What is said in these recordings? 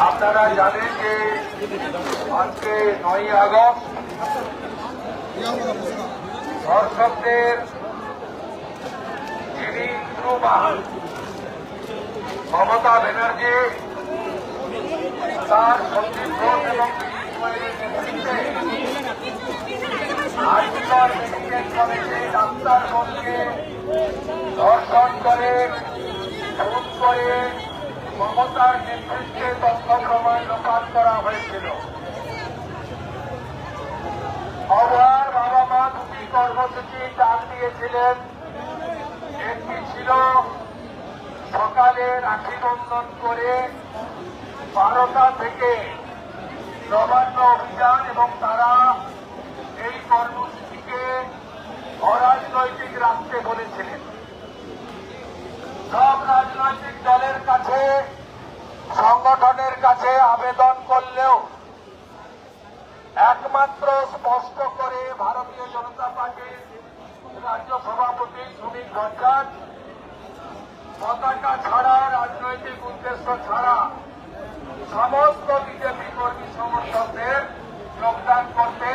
আপনারা জানেন যে আজকে নয় আগস্ট দর্শকদের যিনি মমতা ব্যানার্জি, তার সন্দীপ ঘোষ এবং আজকাল ডাক্তারগণকে ধর্ষণ করে খুন করে মমতার নেতৃত্বে তথ্য করা হয়েছিল। কর্মসূচি ডাক দিয়েছিলেন। একটি ছিল সকালে রাখি করে বারোটা থেকে নবান্ন অভিযান এবং তারা এই কর্মসূচিকে অরাজনৈতিক রাখতে বলেছিলেন। সব রাজনৈতিক দলের কাছে, সংগঠনের কাছে আবেদন করলেও একমাত্র স্পষ্ট করে ভারতীয় জনতা পার্টির রাজ্য সভাপতি সুনীল ভট্টাচ পতাকা ছাড়া, রাজনৈতিক উদ্দেশ্য ছাড়া সমস্ত বিজেপি কর্মী সমর্থকদের যোগদান করতে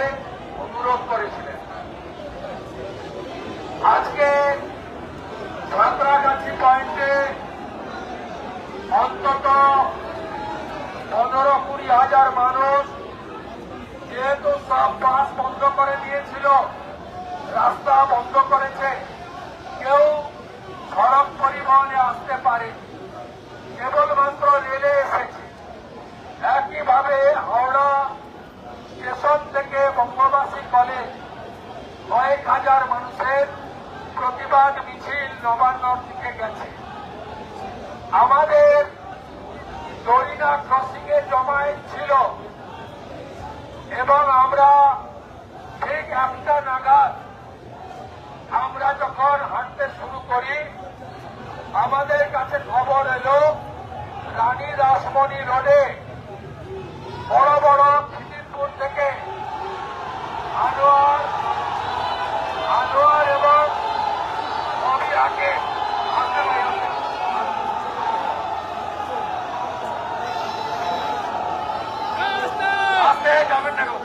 অনুরোধ করেছিলেন। আজকে সাঁতরাগাছি পয়েন্টে অন্তত পনেরো কুড়ি হাজার মানুষ যেহেতু সব বাস বন্ধ করে দিয়েছিল, রাস্তা বন্ধ করেছে, কেউ সড়ক পরিবহনে আসতে পারে কেবলমাত্র ক্রসিং এ জমায়েত ছিল। এবং আমরা ঠিক একটা নাগাদ আমরা যখন হাঁটতে শুরু করি, আমাদের কাছে খবর এলো, রানী রাসমণি রোডে বড় বড় খিদিরপুর থেকে আনোয়ার আনোয়ার এবং অবিরাকে আনতে পারি আমরা। আস্তে যাবেন না গো, এই যাবেন না।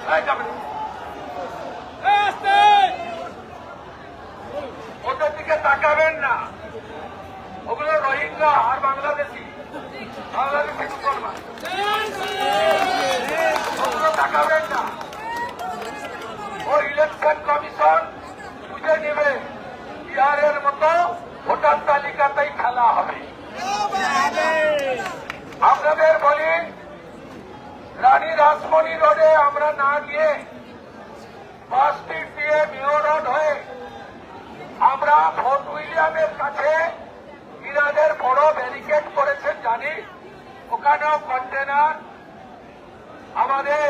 ওদের দিকে তাকাবেন না। ওগুলো রোহিঙ্গা আর বাংলাদেশি। বাংলাদেশি মুসলমান। ওগুলো তাকাবেন না। ও ইলেকশন কমিশন বুঝে নেবে। বিহারের মতো ভোটার তালিকাতেই খেলা হবে। আপনাদের বলি রানী রাসমণি রোডে আমরা না গিয়ে বাস স্ট্রিট দিয়ে মেয়র রোড হয়ে আমরা ফোর্ট উইলিয়ামের কাছে ইরানের বড় ব্যারিকেড করেছেন, জানি? ওখানেও কন্টেনার। আমাদের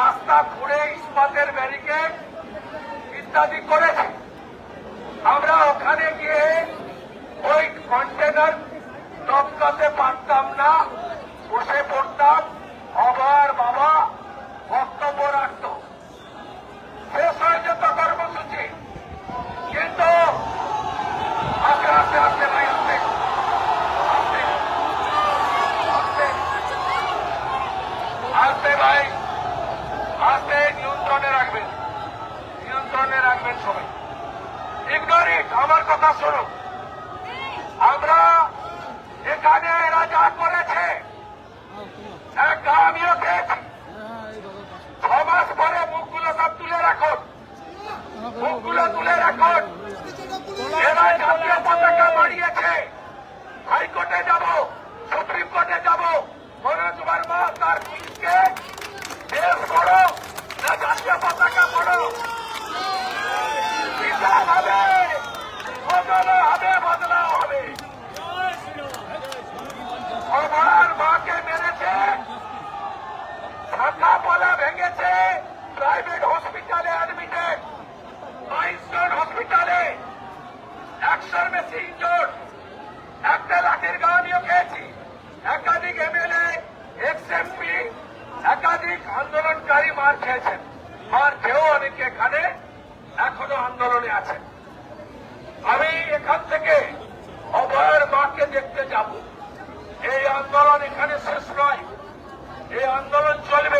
রাস্তা খুঁড়ে ইস্পাতের ব্যারিকেড ইত্যাদি করেছে। আমরা ওখানে গিয়ে ওই কন্টেনার টপকাতে পারতাম না, বসে পড়তাম আবার বাবা বক্তব্য রাখত শেষ হয়ে যেত কর্মসূচি কিন্তু আস্তে আস্তে আস্তে ভাই আস্তে আস্তে আস্তে আস্তে ভাই। আস্তে নিয়ন্ত্রণে রাখবেন। নিয়ন্ত্রণে রাখবেন সবাই। ইগনোরিট আমার কথা শোনো। আমরা এখানে এরা যা করেছে। এক আমিও গেছে। প্রাইভেট হসপিটালে অ্যাডমিটেড আইনস্টন হসপিটালে। একশোর বেশি ইনজোর একটা লাঠির গা নিয়ে খেয়েছি। একাধিক এমএলএ এক্স এমপি একাধিক আন্দোলনকারী মার খেয়েছেন। মার খেয়েও অনেকে এখানে এখনও আন্দোলনে আছে আমি এখান থেকে অভয়ের মাকে দেখতে যাব। এই আন্দোলন এখানে শেষ নয়। এই আন্দোলন চলবে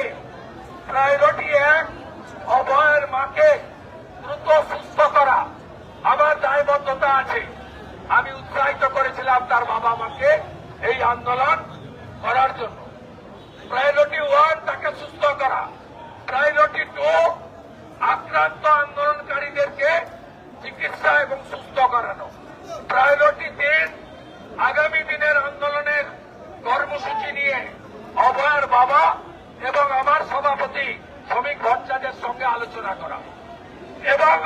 আন্দোলন করার জন্য। প্রায়োরিটি ওয়ান তাকে সুস্থ করা। প্রায়োরিটি টু আক্রান্ত আন্দোলনকারীদেরকে চিকিৎসা এবং সুস্থ করানো। প্রায়োরিটি তিন, আগামী দিনের আন্দোলনের কর্মসূচি নিয়ে অভয়ের বাবা এবং আমার সভাপতি শ্রমিক ভট্টাচার্যের সঙ্গে আলোচনা করা। এবং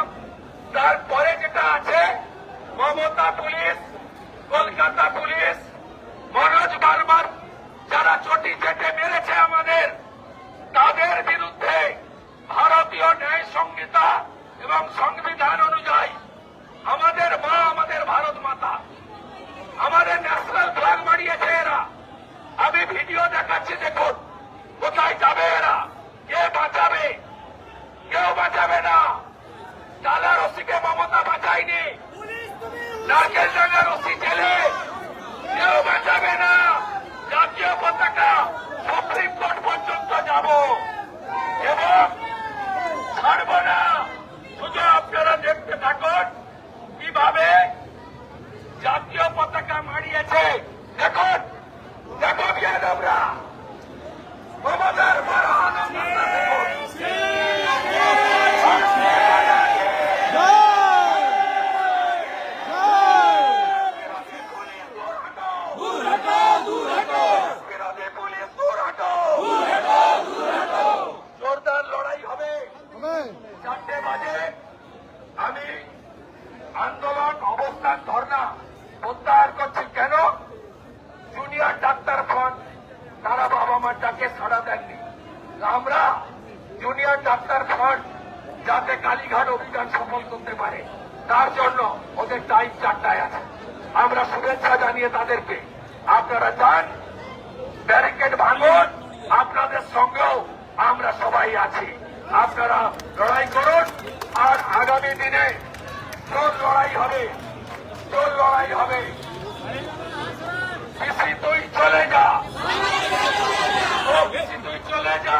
তারপরে যেটা আছে, মমতা পুলিশ, কলকাতা পুলিশ মনোজ বারবার যারা চটি চেটে মেরেছে আমাদের, তাদের বিরুদ্ধে ভারতীয় ন্যায় সংহিতা এবং সংবিধান অনুযায়ী আমাদের মা, আমাদের ভারত মাতা, আমাদের ন্যাশনাল ফ্ল্যাগ মারিয়েছে এরা। আমি ভিডিও দেখাচ্ছি, দেখুন, কোথায় যাবে এরা কে বাঁচাবে কেউ বাঁচাবে না ডালা রসিকে মমতা বাঁচায়নি নারকেল ডাঙ্গা রসি ছেলে কেউ বাঁচাবে না জাতীয় পতাকা সুপ্রিম কোর্ট পর্যন্ত যাব এবং ছাড়ব না শুধু আপনারা দেখতে থাকুন কীভাবে জাতীয় পতাকা মারিয়েছে দেখুন দেখো বিয়াদবরা মমতার বড় আনন্দ দেখুন বিরোধী পুলিশ দূর হটো জোরদার লড়াই হবে চারটে বাজে আমি আন্দোলন অবস্থান ধর্ণা প্রত্যাহার করছি। কেন? জুনিয়র ডাক্তার ফ্রন্ট তারা বাবা মার ডাকে সাড়া দেননি। আমরা জুনিয়র ডাক্তার ফ্রন্ট যাতে কালীঘাট অভিযান সফল করতে পারে, তার জন্য ওদের টাইম চারটায় আছে। আমরা শুভেচ্ছা জানিয়ে তাদেরকে, আপনারা যান, ব্যারিকেড ভাঙুন, আপনাদের সঙ্গেও আমরা সবাই আছি। আপনারা লড়াই করুন, আর আগামী দিনে জোর লড়াই হবে জোর লড়াই হবে। বিসি তুই চলে যা। ও বিসি তুই চলে যা।